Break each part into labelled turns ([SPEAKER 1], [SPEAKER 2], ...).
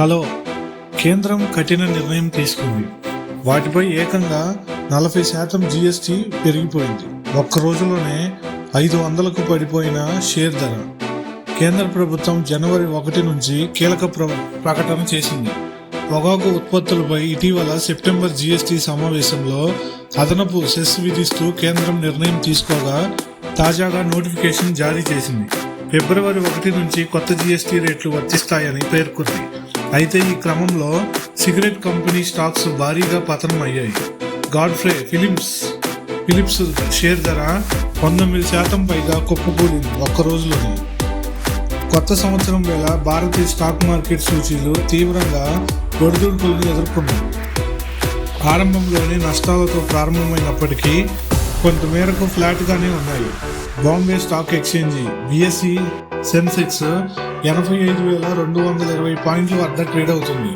[SPEAKER 1] Hello. కేంద్రం కఠిన నిర్ణయం తీసుకుంది. వాటిపై ఏకంగా నలభై శాతం జీఎస్టీ పెరిగిపోయింది. ఒక్క రోజులోనే ఐదు వందలకు పడిపోయిన షేర్ ధర. కేంద్ర ప్రభుత్వం జనవరి ఒకటి నుంచి కీలక ప్ర- ప్రకటన చేసింది. పొగాకు ఉత్పత్తులపై ఇటీవల సెప్టెంబర్ జీఎస్టీ సమావేశంలో అదనపు సెస్ విధిస్తూ కేంద్రం నిర్ణయం తీసుకోగా తాజాగా నోటిఫికేషన్ జారీ చేసింది. ఫిబ్రవరి ఒకటి నుంచి కొత్త జీఎస్టీ రేట్లు వర్తిస్తాయని పేర్కొంది. అయితే ఈ క్రమంలో సిగరెట్ కంపెనీ స్టాక్స్ భారీగా పతనం అయ్యాయి గాడ్ఫ్రే ఫిలిప్స్ ఫిలిప్స్ షేర్ ధర పంతొమ్మిది శాతం పైగా కుప్పకూలింది ఒక్క రోజులోనే. కొత్త సంవత్సరం వేళ భారతీయ స్టాక్ మార్కెట్ సూచీలు తీవ్రంగా ఒడిదుడుకులను ఎదుర్కొన్నాయి. ఆరంభంలోనే నష్టాలతో ప్రారంభమైనప్పటికీ కొంతమేరకు ఫ్లాట్గానే ఉన్నాయి. Bombay stock exchange BSE sensex ఎనభై ఐదు వేల రెండు వందల ఇరవై పాయింట్ల వద్ద ట్రేడ్ అవుతుంది.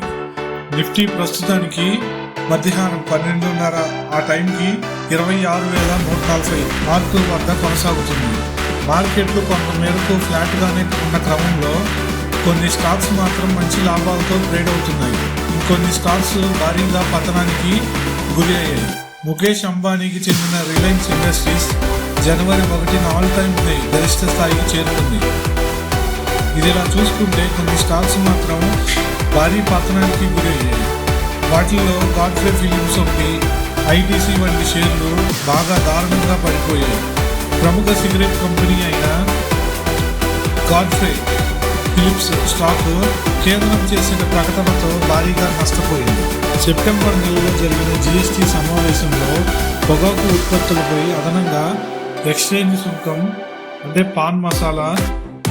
[SPEAKER 1] నిఫ్టీ ప్రస్తుతానికి మధ్యాహ్నం పన్నెండున్నర ఆ టైంకి ఇరవై ఆరు వేల నూట నలభై మార్కుల వద్ద కొనసాగుతుంది. మార్కెట్లు కొంత మేరకు ఫ్లాట్గానే ఉన్న క్రమంలో కొన్ని స్టాక్స్ మాత్రం మంచి లాభాలతో ట్రేడ్ అవుతున్నాయి. ఇంకొన్ని స్టాక్స్ భారీగా పతనానికి గురి అయ్యాయి ముఖేష్ అంబానీకి చెందిన రిలయన్స్ ఇండస్ట్రీస్ జనవరి ఒకటిన ఆల్ టైమ్ హై గరిష్ట స్థాయికి చేరుకుంది. ఇది ఇలా చూసుకుంటే కొన్ని స్టాక్స్ మాత్రం భారీ పతనానికి గురయ్యాయి. వాటిల్లో గాడ్ఫ్రే ఫిలిమ్స్ ఒకటి ఐటీసీ వంటి షేర్లు బాగా దారుణంగా పడిపోయాయి. ప్రముఖ సిగరెట్ కంపెనీ అయిన గాడ్ఫ్రే ఫిలిప్స్ స్టాక్ కేంద్రం చేసిన ప్రకటనతో భారీగా నష్టపోయింది. సెప్టెంబర్ నెలలో జరిగిన జీఎస్టీ సమావేశంలో పొగాకు ఉత్పత్తులపై అదనంగా ఎక్స్చేంజ్ సుంకం అంటే పాన్ మసాలా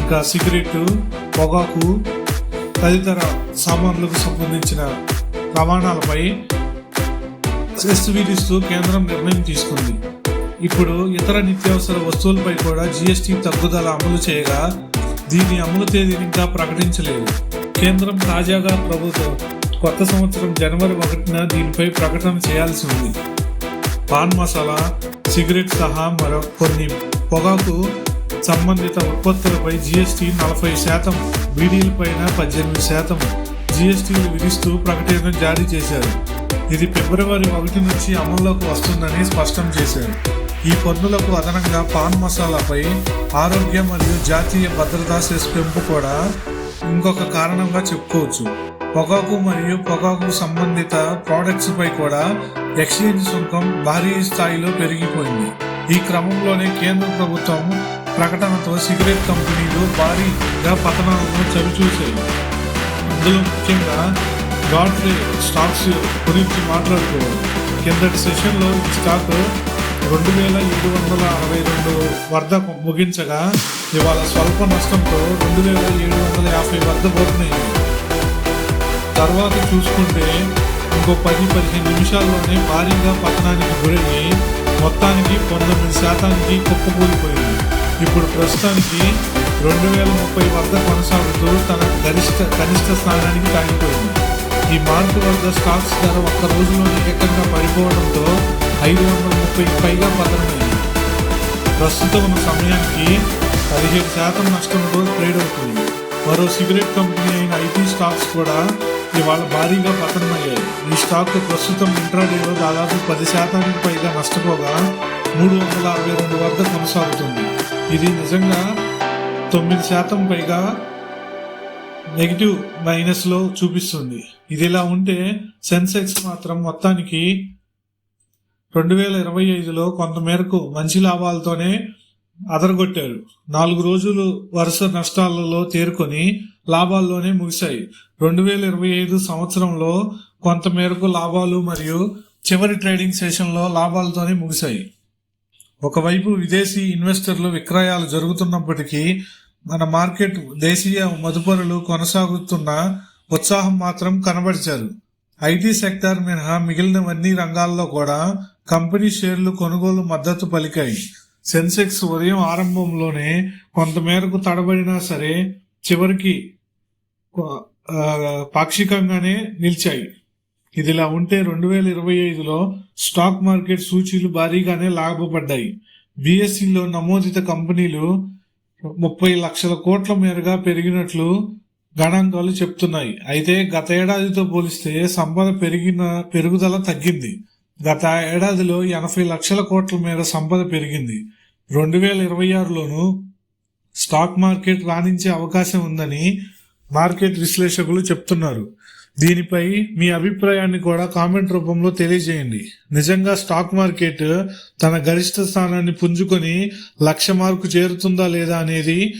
[SPEAKER 1] ఇంకా సిగరెట్ పొగాకు తదితర సామాన్లకు సంబంధించిన ప్రమాణాలపై సెస్ విధిస్తూ కేంద్రం నిర్ణయం తీసుకుంది. ఇప్పుడు ఇతర నిత్యావసర వస్తువులపై కూడా జీఎస్టీ తగ్గుదల అమలు చేయగా దీని అమలు తేదీని ఇంకా ప్రకటించలేదు. కేంద్రం తాజాగా ప్రభుత్వం కొత్త సంవత్సరం జనవరి ఒకటిన దీనిపై ప్రకటన చేయాల్సి ఉంది. పాన్ మసాలా సిగరెట్ సహా మరో కొన్ని పొగాకు సంబంధిత ఉత్పత్తులపై జీఎస్టీ నలభై శాతం బీడీలపైన పద్దెనిమిది శాతం జీఎస్టీలు విధిస్తూ ప్రకటన జారీ చేశారు. ఇది ఫిబ్రవరి ఒకటి నుంచి అమల్లోకి వస్తుందని స్పష్టం చేశారు. ఈ పన్నులకు అదనంగా పాన్ మసాలాపై ఆరోగ్య మరియు జాతీయ భద్రతా సెస్ పెంపు కూడా ఇంకొక కారణంగా చెప్పుకోవచ్చు. పొగాకు మరియు పొగాకు సంబంధిత ప్రోడక్ట్స్ పై కూడా ఎక్స్చేంజ్ సుంకం భారీ స్థాయిలో పెరిగిపోయింది. ఈ క్రమంలోనే కేంద్ర ప్రభుత్వం ప్రకటనతో సిగరెట్ కంపెనీలు భారీగా పతనాలను చవిచూశాయి. అందులో ముఖ్యంగా గాడ్ఫ్రే స్టాక్స్ గురించి మాట్లాడుకోవాలి. కిందటి సెషన్లో స్టాక్ రెండు వేల ఏడు వందల అరవై రెండు వద్ద ముగించగా ఇవాళ స్వల్ప నష్టంతో రెండు వేల ఏడు వందల యాభై వద్ద పోతున్నాయి తర్వాత చూసుకుంటే ఇంకో పది పదిహేను నిమిషాల్లోనే భారీగా పతనానికి గురయ్యి మొత్తానికి పంతొమ్మిది శాతానికి కుప్పకూలిపోయింది. ఇప్పుడు ప్రస్తుతానికి రెండు వేల ముప్పై వద్ద కొనసాగుతూ తన గరిష్ట కనిష్ట స్థానానికి తాగిపోయింది ఈ మార్పు వద్ద స్టాక్స్ ధర ఒక్క రోజులోనే ఏకంగా పడిపోవడంతో ఐదు వందల ముప్పై పైగా పతనమైంది. ప్రస్తుతం ఉన్న సమయానికి పదిహేడు శాతం నష్టంతో ట్రేడ్ అవుతుంది. మరో సిగరెట్ కంపెనీ అయిన ఐటీ స్టాక్స్ కూడా ఇవాళ భారీగా పతనమయ్యాయి. ఈ స్టాక్ ప్రస్తుతం ఇంట్రాడేలో దాదాపు పది శాతానికి పైగా నష్టపోగా మూడు వందల అరవై రెండు వద్ద కొనసాగుతుంది. ఇది నిజంగా తొమ్మిది శాతం పైగా నెగిటివ్ మైనస్లో చూపిస్తుంది. ఇది ఇలా ఉంటే సెన్సెక్స్ మాత్రం మొత్తానికి రెండు వేల ఇరవై ఐదులో కొంతమేరకు మంచి లాభాలతోనే అదరగొట్టారు. నాలుగు రోజులు వరుస నష్టాలలో తేరుకొని లాభాల్లోనే ముగిశాయి. రెండు వేల ఇరవై ఐదు సంవత్సరంలో కొంతమేరకు లాభాలు మరియు చివరి ట్రేడింగ్ సెషన్లో లాభాలతోనే ముగిశాయి. ఒకవైపు విదేశీ ఇన్వెస్టర్లు విక్రయాలు జరుగుతున్నప్పటికీ మన మార్కెట్ దేశీయ మదుపరులు కొనసాగుతున్న ఉత్సాహం మాత్రం కనబరిచారు. ఐటీ సెక్టార్ మినహా మిగిలినవన్నీ రంగాల్లో కూడా కంపెనీ షేర్లు కొనుగోలు మద్దతు పలికాయి. సెన్సెక్స్ ఉదయం ఆరంభంలోనే కొంతమేరకు తడబడినా సరే చివరికి పాక్షికంగానే నిలిచాయి. ఇదిలా ఉంటే రెండు వేల ఇరవై ఐదులో స్టాక్ మార్కెట్ సూచీలు భారీగానే లాభపడ్డాయి. బీఎస్సీలో నమోదిత కంపెనీలు ముప్పై లక్షల కోట్ల మేరగా పెరిగినట్లు గణాంకాలు చెప్తున్నాయి. అయితే గత ఏడాదితో పోలిస్తే సంపద పెరిగిన పెరుగుదల తగ్గింది. గత ఏడాదిలో ఎనభై లక్షల కోట్ల మేర సంపద పెరిగింది. రెండు వేల ఇరవై ఆరులోనూ స్టాక్ మార్కెట్ రాణించే అవకాశం ఉందని మార్కెట్ విశ్లేషకులు చెప్తున్నారు. దీనిపై మీ అభిప్రాయాన్ని కూడా కామెంట్ రూపంలో తెలియజేయండి. నిజంగా స్టాక్ మార్కెట్ తన గరిష్ట స్థానాన్ని పుంజుకొని లక్ష మార్కు చేరుతుందా లేదా అనేది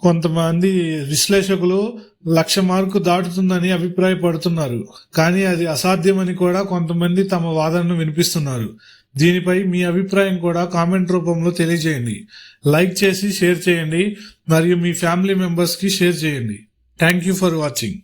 [SPEAKER 1] కొంతమంది విశ్లేషకులు లక్ష మార్కు దాటుతుందని అభిప్రాయపడుతున్నారు. కానీ అది అసాధ్యమని కూడా కొంతమంది తమ వాదనను వినిపిస్తున్నారు. దీనిపై మీ అభిప్రాయం కూడా కామెంట్ రూపంలో తెలియజేయండి. లైక్ చేసి షేర్ చేయండి. మరియు మీ ఫ్యామిలీ మెంబర్స్కి షేర్ చేయండి. Thank you for watching.